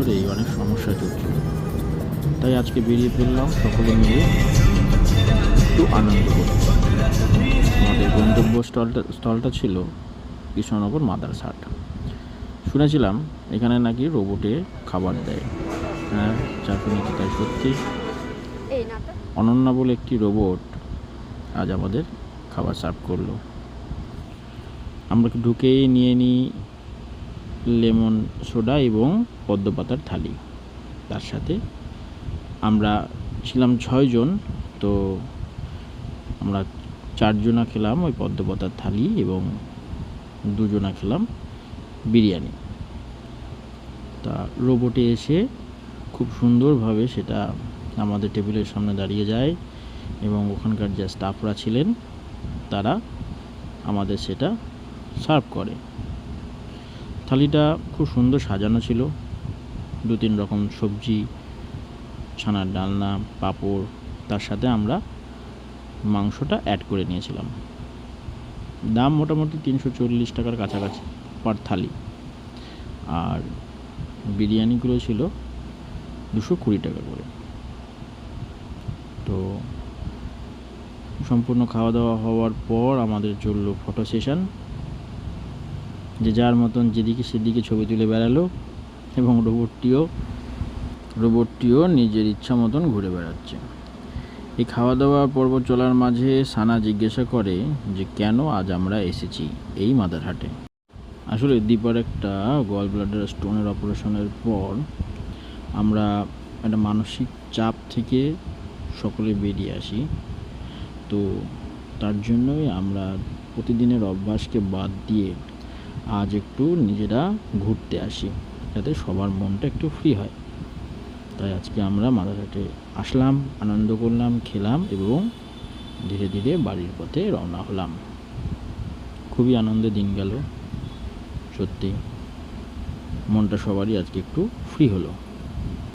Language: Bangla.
ধরেই অনেক সমস্যা চলছিল তাই আজকে বেরিয়ে ফেললাম সকলে মিলে একটু আনন্দ করতে। আমাদের গন্তব্য স্থলটা স্থলটা ছিল কৃষ্ণনগর মাদারসাট শুনেছিলাম এখানে নাকি রোবটে খাবার দেয়। হ্যাঁ যা শুনেছি তাই সত্যি। অনন্যা বলে একটি রোবট আজ আমাদের খাবার সার্ভ করল। আমরা ঢুকেই নিয়ে নিই। লেমন সোডা এবং পদ্ম পাতার থালি। তার সাথে আমরা ছিলাম ছয়জন তো আমরা চারজনা খেলাম ওই পদ্ম পাতার থালি এবং দুজনা খেলাম বিরিয়ানি। তা রোবটে এসে খুব সুন্দরভাবে সেটা আমাদের টেবিলের সামনে দাঁড়িয়ে যায় এবং ওখানকার যে স্টাফরা ছিলেন, তারা আমাদের সেটা সার্ভ করে। থালিটা খুব সুন্দর সাজানো ছিল। দু তিন রকম সবজি, ছানার ডালনা, পাঁপড়, তার সাথে আমরা মাংসটা অ্যাড করে নিয়েছিলাম। দাম মোটামুটি তিনশো চল্লিশ টাকার কাছাকাছি পার থালি। আর বিরিয়ানিগুলো ছিল দুশো কুড়ি টাকা করে। তো সম্পূর্ণ খাওয়া দাওয়া হওয়ার পর আমাদের চলল ফটো সেশন যে যার মতন যেদিকে সেদিকে ছবি তুলে বেড়ালো এবং রোবটটিও রোবটটিও নিজের ইচ্ছা মতন ঘুরে বেড়াচ্ছে। এই খাওয়া দাওয়া পর্ব চলার মাঝে সানা জিজ্ঞাসা করে যে, কেন আজ আমরা এসেছি এই মাদারহাটে? আসলে দীপার একটা গল ব্লাডার স্টোনের অপারেশনের পর আমরা একটা মানসিক চাপ থেকে সকলে বেরিয়ে আসি। তো তার জন্যই আমরা প্রতিদিনের অভ্যাসকে বাদ দিয়ে আজ একটু নিজেরা ঘুরতে আসি, যাতে সবার মনটা একটু ফ্রি হয়। তাই আজকে আমরা মাদারহাটে আসলাম, আনন্দ করলাম, খেলাম এবং ধীরে ধীরে বাড়ির পথে রওনা হলাম। খুবই আনন্দে দিন গেল, সত্যি। মনটা সবারই আজকে একটু ফ্রি হলো।